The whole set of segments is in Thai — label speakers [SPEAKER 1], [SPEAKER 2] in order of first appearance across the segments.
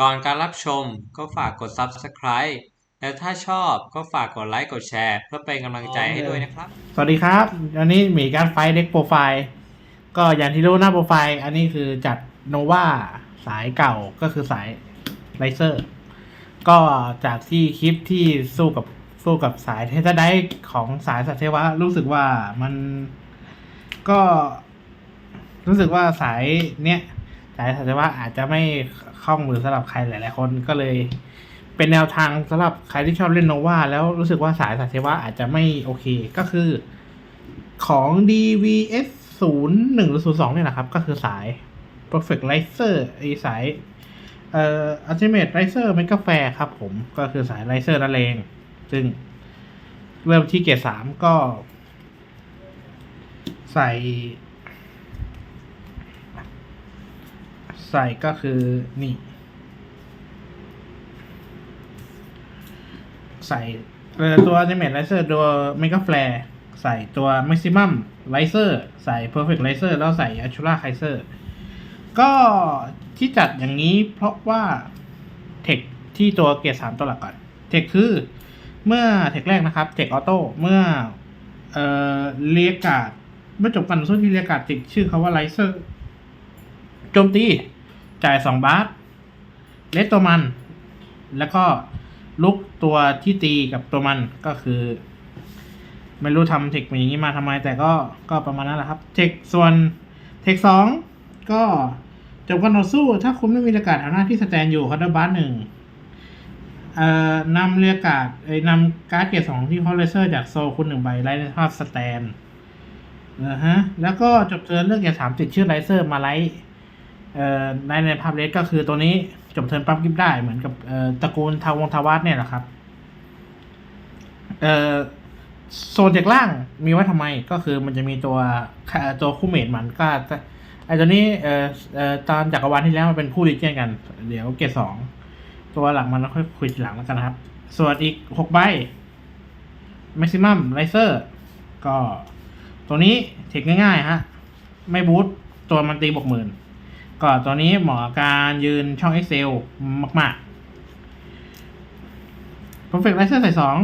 [SPEAKER 1] ก่อนการรับชมก็ฝากกด Subscribe และถ้าชอบก็ฝากกดไลค์กดแชร์ เพื่อเป็นกำลังใจให้ด้วยนะครับ
[SPEAKER 2] สวัสดีครับอันนี้มีการไฟเด็กโปรไฟล์ ก็อย่างที่รู้หน้าโปรไฟล์ อันนี้คือจัดโนวาสายเก่าก็คือสายไลเซอร์ ก็จากที่คลิปที่สู้กับสู้กับสายเทสไดของสายสัตว์เทวะ รู้สึกว่ามันก็ รู้สึกว่าสายเนี้ย สายสัตว์เทวะอาจจะไม่คล่องมือสำหรับใครหลายๆคนก็เลย เป็นแนวทางสำหรับใครที่ชอบเล่นโนวาแล้วรู้สึกว่าสายสัตว์เทวะอาจจะไม่โอเคก็คือของ DVS 0 1หรือ02เนี่ยนะครับ ก็คือสาย Perfect Riser ไอสายเอ่อ Ultimate Riser Mega Fair ครับผมก็คือสาย Riser นั่นเอง ซึ่งเริ่มที่เกรด3ก็ ใส่ ใส่ก็คือนี่ ใส่เอ่อตัว Ultimate Riser ตัว Mega Flare ใส่ตัว Maximum Riser ใส่ Perfect Riser แล้วใส่ Ashura Kaiser ก็ที่จัดอย่างนี้เพราะว่าเทคที่ตัวเกียร์สามตัวหลักก่อน เทคคือเมื่อเทคแรกนะครับ เทคออโต้เมื่อเอ่อเรียกกาดเมื่อจบการต่อสู้ที่เรียกกาดติดชื่อเขาว่าไลเซอร์โจมตี จ่ายสองบาทเลสตัวมัน แล้วก็ลุกตัวที่ตีกับตัวมันก็คือ ไม่รู้ทำเทคอย่างนี้มาทำไม แต่ก็ก็ประมาณนั้นแหละครับ เทคส่วนเทคสองก็จบการต่อสู้ ถ้าคุณไม่มีเรียการ์ดแถวหน้าที่สแตนอยู่คอร์ดบัสหนึ่งเอ่อนำเรียกการ์ดเอ้ยนำการ์ดเกรดสองที่คอร์เลเซอร์จากโซคุณหนึ่งใบไลท์ในภาพสแตนนะฮะแล้วก็จบเทิร์นเลือกเกรดสามติดชื่อไลเซอร์มาไลท์ ในในภาพเลสก็คือตัวนี้จบเทิร์นปั๊บกิฟได้เหมือนกับตระกูลทาวงทาวัตเนี่ยแหละครับโซนจากล่างมีไว้ทำไมก็คือมันจะมีตัวตัวคู่เมดมันก็ไอตัวนี้เออเออตอนจักรวาลที่แล้วมันเป็นคู่ดิเจนกัน เดี๋ยวเกรดสองตัวหลักมันเราค่อยคุยหลังแล้วกันนะครับ ส่วนอีกหกใบ maximum riser ก็ตัวนี้เทคง่ายๆฮะ ไม่บูทตัวมันตีบวกหมื่น ก็ตัวนี้เหมาะการยืนช่อง Excel มากๆ perfect riser ใส่สอง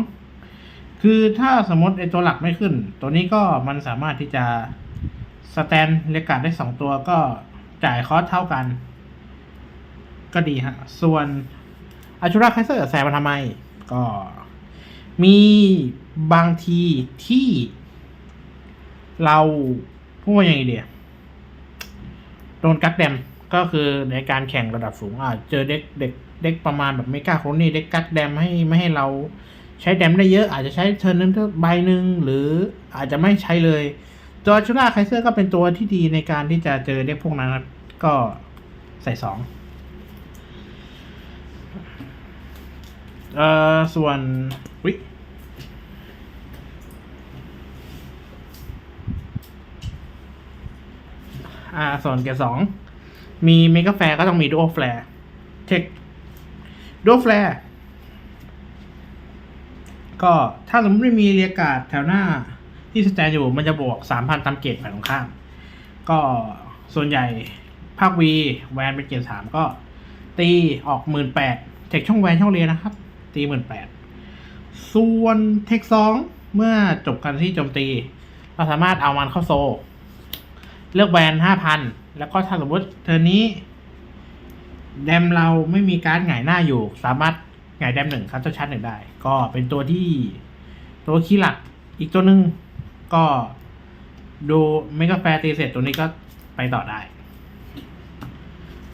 [SPEAKER 2] คือถ้าสมมติไอตัวหลักไม่ขึ้น ตัวนี้ก็มันสามารถที่จะสแตนเรกาดได้สองตัวก็จ่ายคอสเท่ากัน ก็ดีฮะ ส่วนอาชูราไคเซอร์แซมมาทำไม ก็มีบางทีที่เราพูดว่าอย่างไรเดียโดนกักแดม ก็คือในการแข่งระดับสูงอะเจอเด็กเด็กเด็กประมาณแบบไม่กล้าโคนี่เด็กกักแดมให้ไม่ให้เราใช้แดมได้เยอะอาจจะใช้เทิร์นนึงใบหนึ่งหรืออาจจะไม่ใช้เลยตัวชูราไคเซอร์ก็เป็นตัวที่ดีในการที่จะเจอเด็กพวกนั้นครับ ก็ใส่สองเอ่อส่วนวิอ่าส่วนเกียร์สอง มีเมกาแฟร์ก็ต้องมีดูโอแฟร์เทคดูโอแฟร์ก็ถ้าสมมติไม่มีเรียการ์ดแถวหน้าที่สแตนอยู่มันจะบวกสามพันตามเกรดฝ่ายตรงข้าม ก็ส่วนใหญ่ภาควีแวนเป็นเกรดสามก็ ตีออกหมื่นแปดเทคช่องแวนช่องเรียนนะครับ ตีหมื่นแปดส่วนเทคสองเมื่อจบการที่โจมตี เราสามารถเอามันเข้าโซ เลือกแวนห้าพัน แล้วก็ถ้าสมมติเทอร์นี้ แดมเราไม่มีการดหงายหน้าอยู่ สามารถหงายแดมหนึ่งคัตเตอร์ชัดหนึ่งได้ ก็เป็นตัวที่ ตัวคีย์หลักอีกตัวหนึ่งก็ดูไม่ก็แฟร์ตีเสร็จตัวนี้ก็ไปต่อได้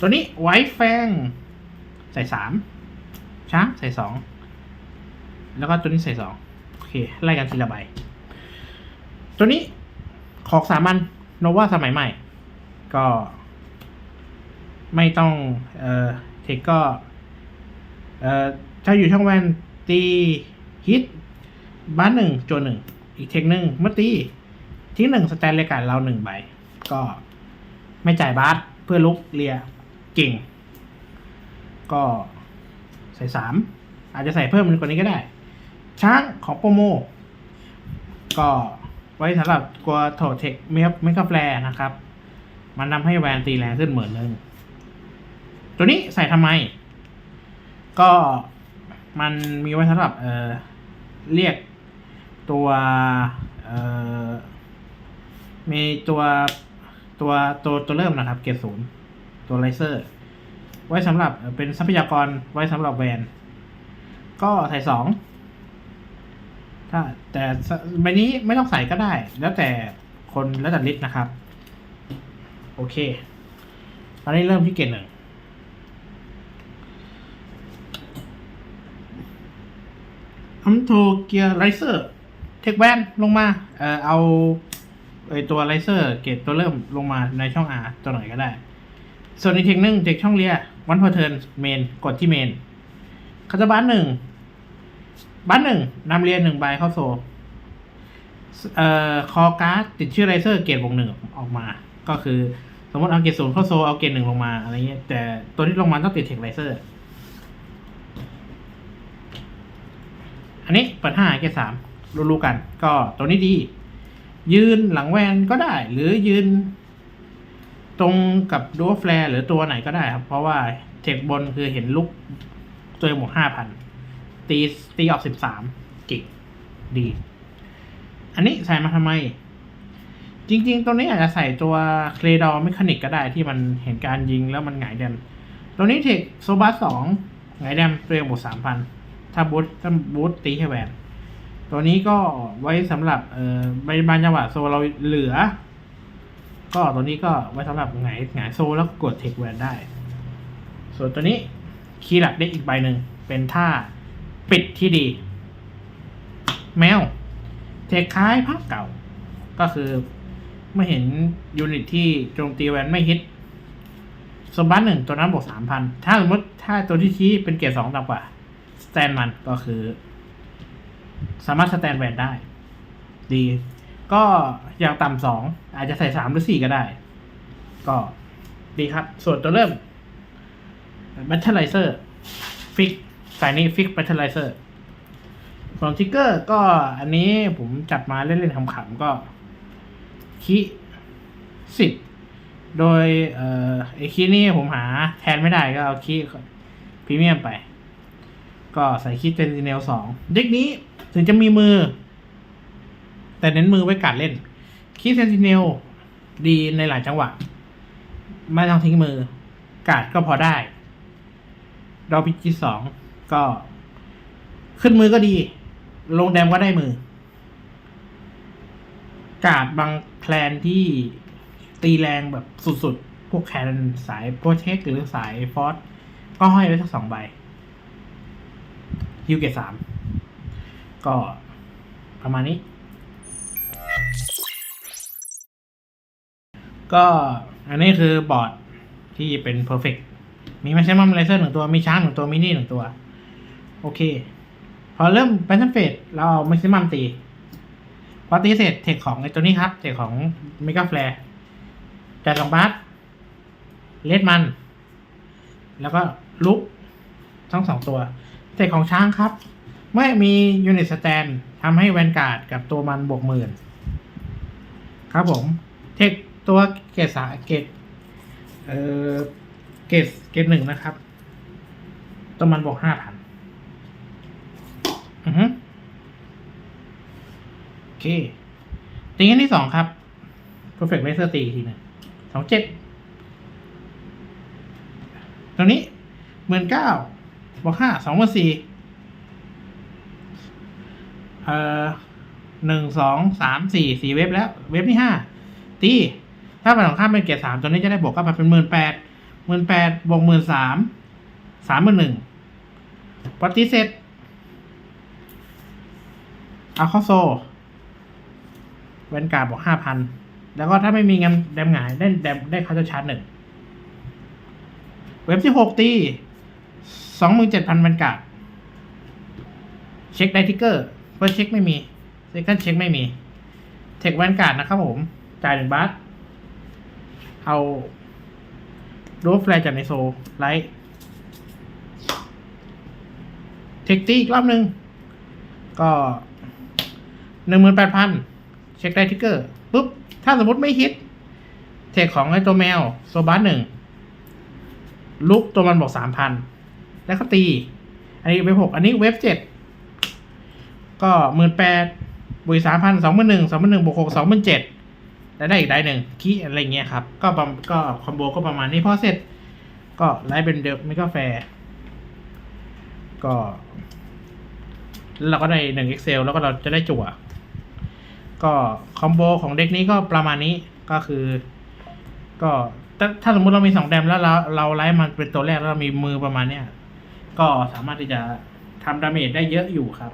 [SPEAKER 2] ตัวนี้ไวท์แฟง ใส่สามช้างใส่สองแล้วก็ตัวนี้ใส่สองโอเค ไล่กันทีละใบ ตัวนี้ของสามัญโนวาสมัยใหม่ ก็ ไม่ต้องเอ่อเทคก็เอ่อถ้าอยู่ช่องแวนตีฮิตบ้านหนึ่งจวนหนึ่งอีกเทคหนึ่งเมื่อตีทิ้งหนึ่งสแตนเลกาดเราหนึ่งใบ ก็ไม่จ่ายบาสเพื่อลุกเลียเก่ง ก็ใส่สามอาจจะใส่เพิ่มกว่านี้ก็ได้ ช้างของโปรโม ก็ไว้สำหรับกลัวโถเทคเมคเมกาแฟร์นะครับ มันทำให้แวนตีแรงขึ้นเหมือนนึงตัวนี้ใส่ทำไม ก็มันมีไว้สำหรับเอ่อเรียกตัวเอ่อมีตัวตัวตัวตัวเริ่มนะครับ เกรดศูนย์ตัวไลเซอร์ ไว้สำหรับเป็นทรัพยากรไว้สำหรับแวน ก็ใส่สองถ้าแต่ใบนี้ไม่ต้องใส่ก็ได้ แล้วแต่คนแล้วแต่ลิสต์นะครับ โอเคตอนนี้เริ่มที่เกรดหนึ่งอัมโทเกียร์ไรเซอร์ เทคแวนลงมา เอ่อ เอาไอตัวไรเซอร์เกตตัวเริ่มลงมาในช่อง R ตัวหน่อยก็ได้ ส่วนในเทคหนึ่งเทคช่องเรียวันพอเทิร์นเมนกดที่เมนคาจะบ้านหนึ่งบ้านหนึ่งนำเรียนหนึ่งใบเข้าโซ เอ่อ คอการ์ดติดชื่อไรเซอร์เกตวกหนึ่งออกมา ก็คือสมมติเอาเกตศูนย์เข้าโซเอาเกตหนึ่งลงมาอะไรเงี้ยแต่ตัวที่ลงมาต้องติดเทคไรเซอร์อันนี้เปิดห้าเกตสามรู้ๆกัน ก็ตัวนี้ดี ยืนหลังแวนก็ได้ หรือยืน ตรงกับดูแฟร์หรือตัวไหนก็ได้ครับ เพราะว่าเทคบนคือเห็นลุกตัวหมดห้าพันตีตีออกสิบสามกิกดี อันนี้ใส่มาทำไม จริง ๆ ตัวนี้อาจจะใส่ตัวเคลดอร์เมคานิกก็ได้ที่มันเห็นการยิงแล้วมันหงายแดมตัวนี้เทคโซบัสสองหงายแดมตัวเองบวกสามพันถ้าบูทถ้าบูทตีแค่แหวนตัวนี้ก็ไว้สำหรับเอ่อใบบางจังหวะโซเราเหลือ ก็ตัวนี้ก็ไว้สำหรับหงายหงายโซแล้วกดเทคแวนได้ ส่วนตัวนี้คีย์หลักได้อีกใบหนึ่งเป็นท่าปิดที่ดี แมว เทคคล้ายภาคเก่า ก็คือ เมื่อเห็นยูนิตที่โจมตีแวนไม่ฮิตสมบัติหนึ่งตัวนั้นบวกสามพันถ้าสมมติถ้าตัวที่ชี้เป็นเกรดสองต่ำกว่าสแตนมันก็คือ สามารถสแตนแวนได้ ดี ก็อย่างต่ำสองอาจจะใส่สามหรือสี่ก็ได้ ก็ดีครับ ส่วนตัวเริ่ม b a t t l e i z e r ฟิกสายนี้ฟิก b a t t l e i z e r ส่วนทิกเกอร์ก็อันนี้ผมจัดมาเล่นๆขำๆก็ คีสิบโดยเอ่อไอคีนี่ผมหาแทนไม่ได้ก็เอาคีพรีเมียมไป ก็ใส่คีเซนติเนลสองเด็กนี้ถึงจะมีมือ แต่เน้นมือไว้กัดเล่นคีเซนติเนลดีในหลายจังหวะ ไม่ต้องทิ้งมือกาดก็พอได้ ดอพิจิสองก็ ขึ้นมือก็ดี ลงแดมก็ได้มือ กาดบางแคลนที่ตีแรงแบบสุดๆ พวกแคลนสายโปรเทคหรือสายฟอสก็ห้อยไว้สักสองใบฮิวเกตสาม ก็ประมาณนี้ ก็อันนี้คือบอร์ดที่เป็น perfect มีแมชชัมไลเซอร์หนึ่งตัว มีช้างหนึ่งตัว มินี่หนึ่งตัว โอเค พอเริ่มแพทเทิร์นเฟสเราเอาแม็กซิมัมตี อตีเสร็จเทคของไอตัวนี้ครับ เทคของเมกาแฟร์จ่ายสองบาทเลดมัน แล้วก็ลุกทั้งสองตัว เทคของช้างครับ เมื่อมียูนิตสแตนทำให้แวนการ์ดกับตัวมันบวกหมื่นครับผม เทคตัวเกรดสาเกรดเอ่อเกรดเกรดหนึ่งนะครับ ตัวมันบวกห้าพันอือฮึโอ เคตีกันที่สองครับ perfect laser ตีอีกทีหนึ่งสองเจ็ดตรงนี้หมื่นเก้าบวกห้าสองหมื่นสี่เอ่อหนึ่งสองสามสี่สี่เว็บแล้ว เว็บที่ห้าตี ถ้าฝั่งตรงข้ามเป็นเกียร์สามตัวนี้จะได้บวกก็มาเป็นหมื่นแปดหมื่นแปดบวกหมื่นสามสามหมื่นหนึ่งปฏิเสธเอาเข้าโซ วนการ์ดบวกห้าพันแล้วก็ถ้าไม่มีเงินแดมหงายได้แดมได้เขาจะชาร์จหนึ่งเว็บที่หกตีสองหมื่นเจ็ดพันเวนการ์ดเช็คได้ทิกเกอร์เฟิร์สเช็คไม่มีเซคันเช็คไม่มี เทคแวนการ์ดนะครับผม จ่ายหนึ่งบาทเอาโดฟแฟร์จากในโซไลท์เทคตีอีกรอบหนึ่งก็หนึ่งหมื่นแปดพัน เช็คได้ทิกเกอร์ปุ๊บ ถ้าสมมติไม่ฮิต เทคของไอ้ตัวแมว โซบัสหนึ่งลุกตัวมันบอกสามพันแล้วก็ตี อันนี้เว็บหกอันนี้เว็บเจ็ดก็หมื่นแปดบวกสามพันสองหมื่นหนึ่งสองหมื่นหนึ่งบวกหกสองหมื่นเจ็ดแล้วได้อีกได้หนึ่งคีอะไรเงี้ยครับ ก็ประก็คอมโบก็ประมาณนี้พอเสร็จ ก็ไลฟ์เป็นเดิมไม่ก็แฟร์ก็ แล้วเราก็ได้หนึ่ง Excel แล้วก็เราจะได้จั่ว ก็คอมโบของเด็กนี้ก็ประมาณนี้ก็คือ ก็ถ้าถ้าสมมุติเรามีสองแดมแล้วเราเราไล่มันเป็นตัวแรกแล้วเรามีมือประมาณเนี้ยก็สามารถที่จะทำดาเมจได้เยอะอยู่ครับ